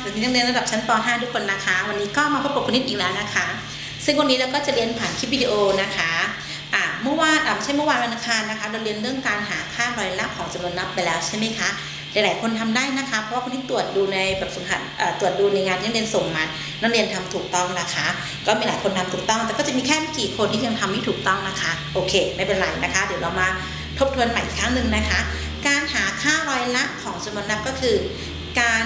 สวัสดีนักเรียนระดับชั้นป .5 ทุกคนนะคะ วันนี้ก็มาพบกับคุณนิดอีกแล้วนะคะ ซึ่งวันนี้เราก็จะเรียนผ่านคลิปวิดีโอนะคะอะเมื่อวานอะไม่ใช่เมื่อวานวันอังคารนะคะ เราเรียนเรื่องการหาค่ารอยลับของจำนวนนับไปแล้วใช่ไหมคะหลาย ๆ คนทำได้นะคะ เพราะว่าคนที่ตรวจดูในแบบฝึกหัดตรวจดูในงานที่นักเรียนส่งมา นักเรียนทำถูกต้องนะคะ ก็มีหลายคนทำถูกต้อง แต่ก็จะมีแค่ไม่กี่คนที่ยังทำไม่ถูกต้องนะคะ โอเค ไม่เป็นไรนะคะ เดี๋ยวเรามาทบทวนใหม่อีกครั้งหนึ่งนะคะ การหาค่ารอยละของจำนวนนับก็คือ การ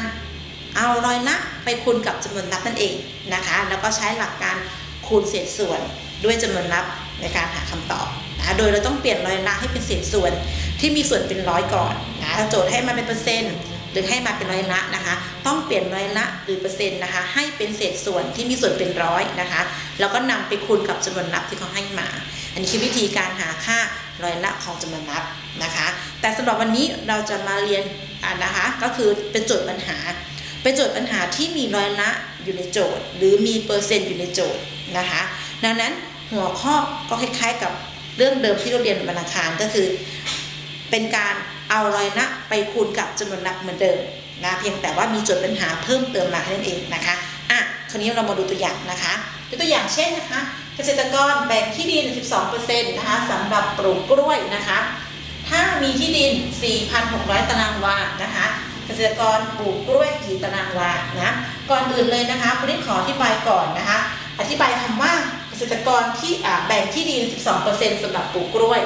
เอารอยละไปคูณกับจำนวนนับนั่นเองนะคะ แล้วก็ใช้หลักการคูณเศษส่วนด้วยจำนวนนับในการหาคำตอบนะโดยเราต้องเปลี่ยนรอยละให้เป็นเศษส่วนที่มีส่วนเป็นร้อยก่อนนะโจทย์ให้มาเป็นเปอร์เซ็นต์หรือให้มาเป็นร้อยละนะคะ ต้องเปลี่ยนร้อยละหรือเปอร์เซ็นต์นะคะ ให้เป็นเศษส่วนที่มีส่วนเป็นร้อยนะคะ แล้วก็นำไปคูณกับจำนวนนับที่เขาให้มา อันนี้คือวิธีการหาค่าร้อยละของจำนวนนับนะคะ แต่สำหรับวันนี้เราจะมาเรียนอ่านะคะ ก็คือเป็นโจทย์ปัญหา เป็นโจทย์ปัญหาที่มีร้อยละอยู่ในโจทย์ หรือมีเปอร์เซ็นต์อยู่ในโจทย์นะคะดังนั้นหัวข้อก็คล้ายๆกับเรื่องเดิมที่เราเรียนวันอังคารก็คือ เป็นการเอารอยละไปคูณกับจำนวนนับเหมือนเดิมนะเพียงแต่ว่ามีโจทย์ปัญหาเพิ่มเติมมาแค่นั้นเองนะคะอะคราวนี้เรามาดูตัวอย่างนะคะตัวอย่างเช่นนะคะเกษตรกรแบ่งที่ดิน 12%นะคะสำหรับปลูกกล้วยนะคะ ถ้ามีที่ดิน 4,600 ตารางวานะคะ เกษตรกรปลูกกล้วยกี่ตารางวานะก่อนอื่นเลยนะคะคุณนิดขออธิบายก่อนนะคะ อธิบายคำว่าเกษตรกรที่แบ่งที่ดิน 12%สำหรับปลูกกล้วย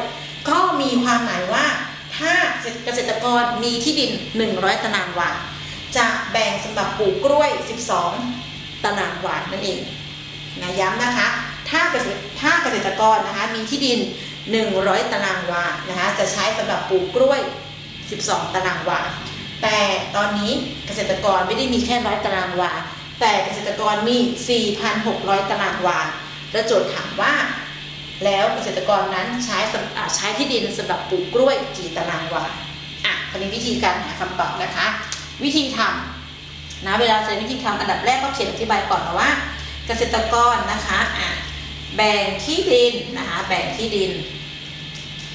ก็มีความหมายว่าถ้าเกษตรกรมีที่ดิน 100 ตารางวา จะแบ่งสำหรับปลูกกล้วย 12 ตารางวานั่นเองนะย้ำนะคะ ถ้าเกษตรถ้าเกษตรกรนะคะมีที่ดิน 100 ตารางวานะคะจะใช้สำหรับปลูกกล้วย 12 ตารางวา แต่ตอนนี้เกษตรกรไม่ได้มีแค่ร้อยตารางวา แต่เกษตรกรมี 4,600 ตารางวา แล้วโจทย์ถามว่า แล้วเกษตรกรนั้นใช้ใช้ที่ดินสำหรับปลูกกล้วยกี่ตารางวา อะคราวนี้วิธีการหาคำตอบนะคะ วิธีทำนะเวลาใช้วิธีทำอันดับแรกก็เขียนอธิบายก่อนว่า เกษตรกรนะคะอะแบ่งที่ดินนะคะแบ่งที่ดิน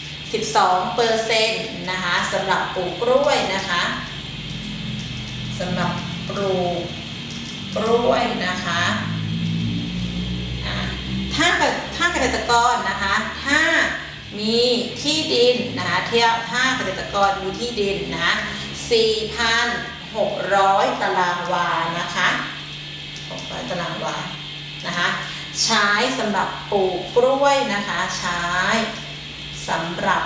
12เปอร์เซ็นต์นะคะสำหรับปลูกกล้วยนะคะ สำหรับปลูกกล้วยนะคะถ้าเกิดถ้าเกษตรกรนะคะถ้ามีที่ดินนะคะเทียบถ้าเกษตรกรมีที่ดินนะ4,600 ตารางวานะคะ600ตารางวานะคะใช้สำหรับปลูกกล้วยนะคะใช้สำหรับ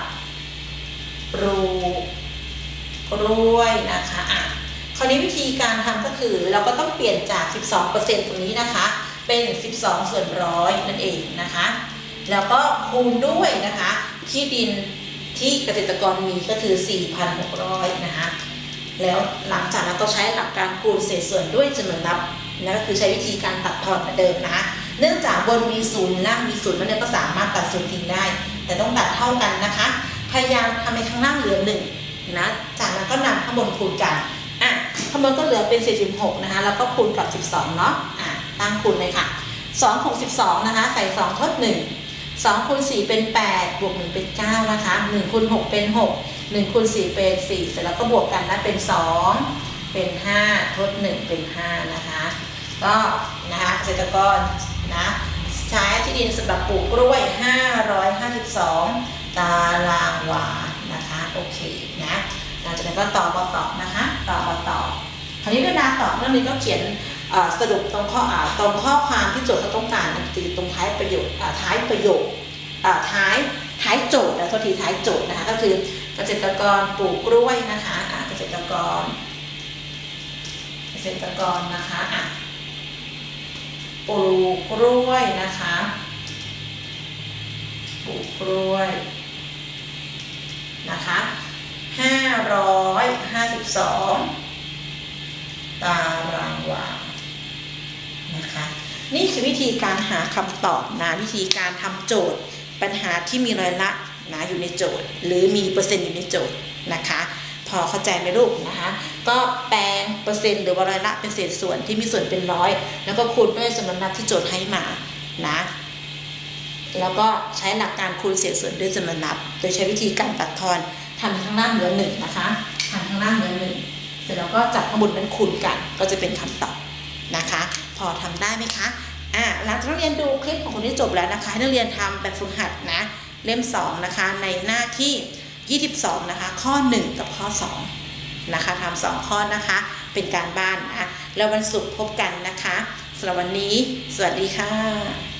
ปลูกกล้วยนะคะอะ ราวนี้วิธีการทำก็คือเราก็ต้องเปลี่ยนจาก 12%ตรงนี้นะคะ เป็น 12 ส่วนร้อยนั่นเองนะคะ แล้วก็คูณด้วยนะคะ ที่ดินที่เกษตรกรมีก็คือ 4,600 นะคะ แล้วหลังจากนั้นก็ใช้หลักการคูณเศษส่วนด้วยจำนวนนับนั่นก็คือใช้วิธีการตัดทอนเหมือนเดิมนะคะ เนื่องจากบนมีศูนย์ล่างมีศูนย์มันเนี่ยก็สามารถตัดศูนย์ทิ้งได้ แต่ต้องตัดเท่ากันนะคะ พยายามทำให้ข้างล่างเหลือหนึ่งนะ จากนั้นก็นำข้างบนคูณกัน อะข้างบนก็เหลือเป็น 46 นะคะ แล้วก็คูณกับ 12 เนาะอะตั้งคูณเลยค่ะ2 6 12 นะคะ ใส่ 2 ทด 1 2คูณ4เป็น 8 บวก 1 เป็น 9 นะคะ1คูณ6เป็น 6 1คูณ4เป็น 4 เสร็จแล้วก็บวกกันนะเป็น 2 เป็น 5 ทด 1 เป็น 5 นะคะ ก็นะคะเกษตรกรนะใช้ที่ดินสำหรับปลูกกล้วย 552 ตารางวานะคะ โอเคนะหลังจากนั้นก็ตอบมาตอนะคะตอบมาตอ คราวนี้เวลาตอบเรื่องนี้ก็เขียนสรุปตรงข้อตรงข้อความที่โจทย์เขาต้องการนะคือตรงท้ายประโยคท้ายประโยคท้ายท้ายโจทย์นะทษทีท้ายโจทย์นะคะก็คือเกษตรกรปลูกกล้วยนะคะเกษตรกร เกษตรกรนะคะปลูกกล้วยนะคะปลูกกล้วยนะคะห้าร้อยห้าสิบสองตารางวานะคะ นี่คือวิธีการหาคำตอบนะวิธีการทำโจทย์ ปัญหาที่มีรอยละนะอยู่ในโจทย์ หรือมีเปอร์เซ็นต์อยู่ในโจทย์นะคะ พอเข้าใจไหมลูกนะคะ ก็แปลงเปอร์เซ็นต์หรือว่ารอยละเป็นเศษส่วนที่มีส่วนเป็นร้อย แล้วก็คูณด้วยจำนวนนับที่โจทย์ให้มานะแล้วก็ใช้หลักการคูณเศษส่วนด้วยจำนวนนับ โดยใช้วิธีการตัดทอนทำข้างล่างเหลือหนึ่งนะคะทำข้างล่างเหลือหนึ่งเสร็จแล้วก็จับข้างบนนั้นคูณกันก็จะเป็นคำตอบนะคะ อทำได้ไหมคะอ่าหลังจากนักเรียนดูคลิปของคนที่จบแล้วนะคะให้นักเรียนทำแบบฝึกหัดนะเล่ม2นะคะในหน้าที่ 22 นะคะ ข้อ 1 กับข้อ 2 นะคะทำสองข้อนะคะเป็นการบ้านนะแล้ววันศุกร์พบกันนะคะสำหรับวันนี้ สวัสดีค่ะ